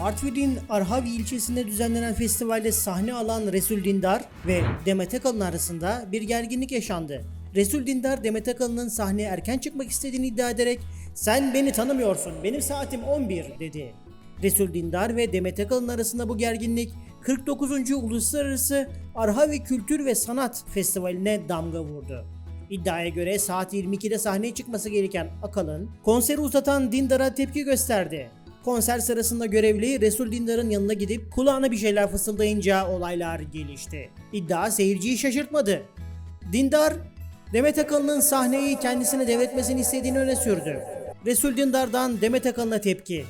Artvin'in Arhavi ilçesinde düzenlenen festivalde sahne alan Resul Dindar ve Demet Akalın arasında bir gerginlik yaşandı. Resul Dindar Demet Akalın'ın sahneye erken çıkmak istediğini iddia ederek "Sen beni tanımıyorsun. Benim saatim 11." dedi. Resul Dindar ve Demet Akalın arasında bu gerginlik 49. Uluslararası Arhavi Kültür ve Sanat Festivali'ne damga vurdu. İddiaya göre saat 22'de sahneye çıkması gereken Akalın, konseri uzatan Dindar'a tepki gösterdi. Konser sırasında görevli Resul Dindar'ın yanına gidip kulağına bir şeyler fısıldayınca olaylar gelişti. İddia seyirciyi şaşırtmadı. Dindar, Demet Akalın'ın sahneyi kendisine devretmesini istediğini öne sürdü. Resul Dindar'dan Demet Akalın'a tepki.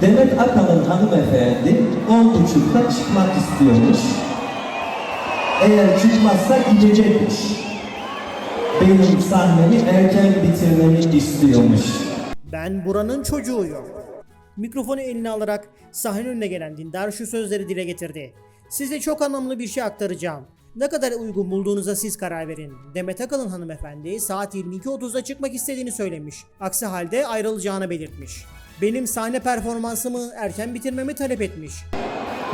Demet Akalın hanımefendi 10.30'da çıkmak istiyormuş. Eğer çıkmazsa gidecekmiş. Benim sahnemi erken bitirmemi istiyormuş. Ben buranın çocuğuyum. Mikrofonu eline alarak sahne önüne gelen Dindar şu sözleri dile getirdi. Size çok anlamlı bir şey aktaracağım. Ne kadar uygun bulduğunuza siz karar verin. Demet Akalın hanımefendi saat 22.30'da çıkmak istediğini söylemiş. Aksi halde ayrılacağını belirtmiş. Benim sahne performansımı erken bitirmemi talep etmiş.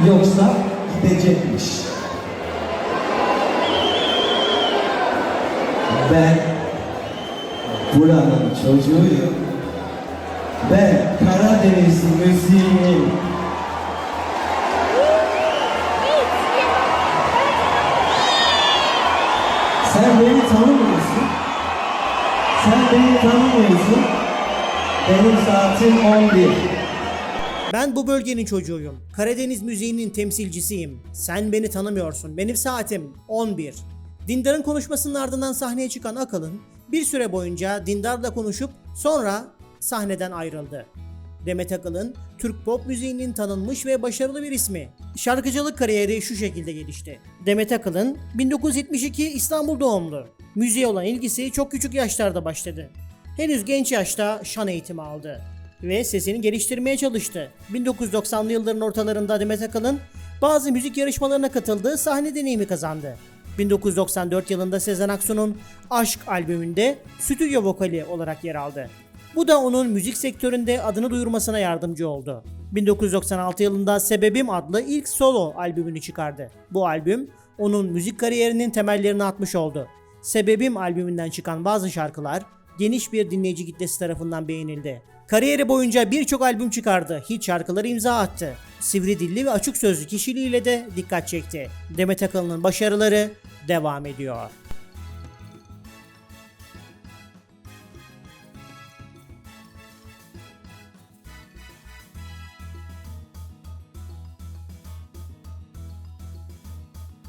Yoksa gidecekmiş. Ben buranın çocuğuyum. Ben Karadeniz müziğinin Sen beni tanımıyorsun. Sen beni tanımıyorsun. Benim saatim 11. Ben bu bölgenin çocuğuyum. Karadeniz müziğinin temsilcisiyim. Sen beni tanımıyorsun. Benim saatim 11. Dindar'ın konuşmasının ardından sahneye çıkan Akalın bir süre boyunca Dindar'la konuşup sonra sahneden ayrıldı. Demet Akalın, Türk pop müziğinin tanınmış ve başarılı bir ismi. Şarkıcılık kariyeri şu şekilde gelişti. Demet Akalın 1972 İstanbul doğumlu. Müziğe olan ilgisi çok küçük yaşlarda başladı. Henüz genç yaşta şan eğitimi aldı ve sesini geliştirmeye çalıştı. 1990'lı yılların ortalarında Demet Akalın bazı müzik yarışmalarına katıldığı sahne deneyimi kazandı. 1994 yılında Sezen Aksu'nun Aşk albümünde stüdyo vokali olarak yer aldı. Bu da onun müzik sektöründe adını duyurmasına yardımcı oldu. 1996 yılında Sebebim adlı ilk solo albümünü çıkardı. Bu albüm onun müzik kariyerinin temellerini atmış oldu. Sebebim albümünden çıkan bazı şarkılar geniş bir dinleyici kitlesi tarafından beğenildi. Kariyeri boyunca birçok albüm çıkardı, hit şarkıları imza attı. Sivri dilli ve açık sözlü kişiliğiyle de dikkat çekti. Demet Akalın'ın başarıları devam ediyor.